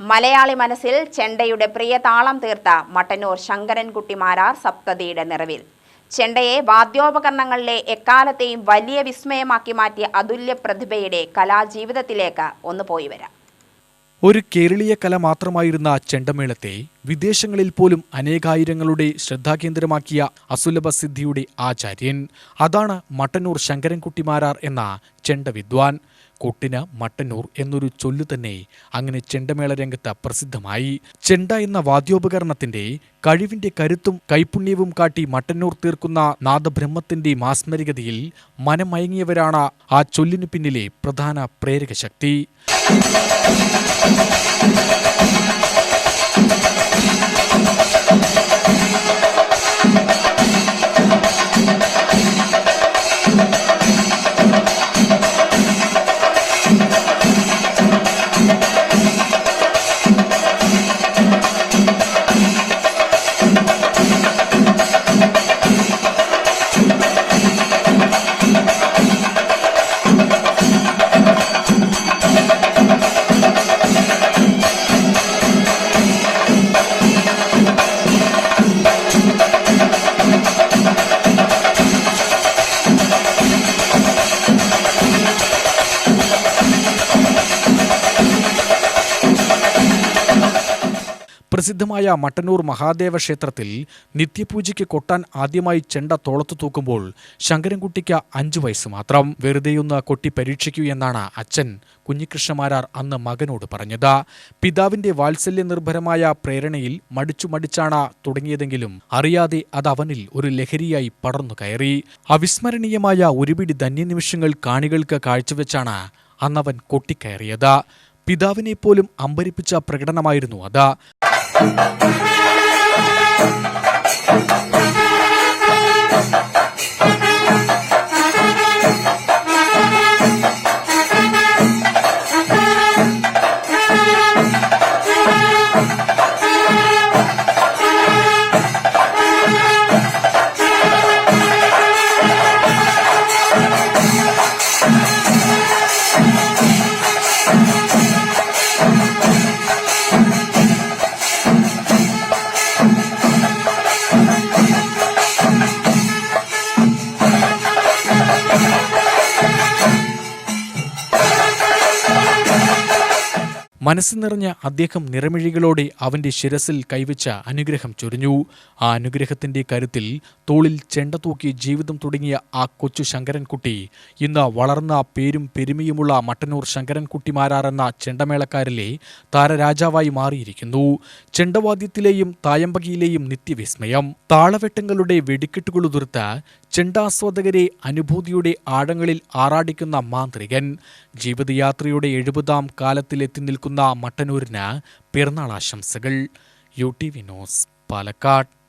മലയാളി മനസ്സിൽ ചെണ്ടയുടെ പ്രിയ താളം തീർത്ത മട്ടന്നൂർ ശങ്കരൻകുട്ടി മാരാർ സപ്തതിയുടെ നിറവിൽ. ചെണ്ടയെ വാദ്യോപകരണങ്ങളിലെ എക്കാലത്തെയും വലിയ വിസ്മയമാക്കി മാറ്റിയ അതുല്യ പ്രതിഭയുടെ കലാജീവിതത്തിലേക്ക് ഒന്ന് പോയി വരാം. ഒരു കേരളീയ കല മാത്രമായിരുന്ന ചെണ്ടമേളത്തെ വിദേശങ്ങളിൽ പോലും അനേകായിരങ്ങളുടെ ശ്രദ്ധാകേന്ദ്രമാക്കിയ അസുലഭ സിദ്ധിയുടെ ആചാര്യൻ അതാണ് മട്ടന്നൂർ ശങ്കരൻകുട്ടിമാരാർ എന്ന ചെണ്ടവിദ്വാൻ. കൊട്ടിന് മട്ടന്നൂർ എന്നൊരു ചൊല്ലു തന്നെ അങ്ങനെ ചെണ്ടമേള രംഗത്ത് പ്രസിദ്ധമായി. ചെണ്ട എന്ന വാദ്യോപകരണത്തിന്റെ കഴിവിന്റെ കരുത്തും കൈപുണ്യവും കാട്ടി മട്ടന്നൂർ തീർക്കുന്ന നാദബ്രഹ്മത്തിന്റെ മാസ്മരികതയിൽ മനമയങ്ങിയവരാണ് ആ ചൊല്ലിനു പിന്നിലെ പ്രധാന പ്രേരക പ്രസിദ്ധമായ മട്ടന്നൂർ മഹാദേവ ക്ഷേത്രത്തിൽ നിത്യപൂജയ്ക്ക് കൊട്ടാൻ ആദ്യമായി ചെണ്ട തോളത്തു തൂക്കുമ്പോൾ ശങ്കരൻകുട്ടിക്ക് അഞ്ചു വയസ്സ് മാത്രം. വെറുതെയൊന്ന് കൊട്ടി പരീക്ഷിക്കൂ എന്നാണ് അച്ഛൻ കുഞ്ഞികൃഷ്ണമാരാർ അന്ന് മകനോട് പറഞ്ഞത്. പിതാവിന്റെ വാത്സല്യ നിർഭരമായ പ്രേരണയിൽ മടിച്ചു മടിച്ചാണ് തുടങ്ങിയതെങ്കിലും അറിയാതെ അത് അവനിൽ ഒരു ലഹരിയായി പടർന്നു കയറി. അവിസ്മരണീയമായ ഒരുപിടി ധന്യനിമിഷങ്ങൾ കാണികൾക്ക് കാഴ്ചവെച്ചാണ് അന്നവൻ കൊട്ടിക്കയറിയത്. പിതാവിനെ പോലും അമ്പരിപ്പിച്ച പ്രകടനമായിരുന്നു അത്. Thank you. മനസ്സ് നിറഞ്ഞ അദ്ദേഹം നിറമിഴികളോടെ അവന്റെ ശിരസിൽ കൈവച്ച അനുഗ്രഹം ചൊരിഞ്ഞു. ആ അനുഗ്രഹത്തിന്റെ കരുത്തിൽ തോളിൽ ചെണ്ട തൂക്കി ജീവിതം തുടങ്ങിയ ആ കൊച്ചു ശങ്കരൻകുട്ടി ഇന്ന് വളർന്ന പേരും പെരുമയുമുള്ള മട്ടന്നൂർ ശങ്കരൻകുട്ടിമാരാർ എന്ന ചെണ്ടമേളക്കാരിലെ താരരാജാവായി മാറിയിരിക്കുന്നു. ചെണ്ടവാദ്യത്തിലെയും തായമ്പകിയിലെയും നിത്യവിസ്മയം. താളവെട്ടങ്ങളുടെ വെടിക്കെട്ടുകളുതിർത്ത് ചെണ്ടാസ്വാദകരെ അനുഭൂതിയുടെ ആഴങ്ങളിൽ ആറാടിക്കുന്ന മാന്ത്രികൻ ജീവിതയാത്രയുടെ എഴുപതാം കാലത്തിലെത്തി നിൽക്കുന്ന മട്ടന്നൂരിന് പിറന്നാൾ ആശംസകൾ. U T Vinos Palakkad.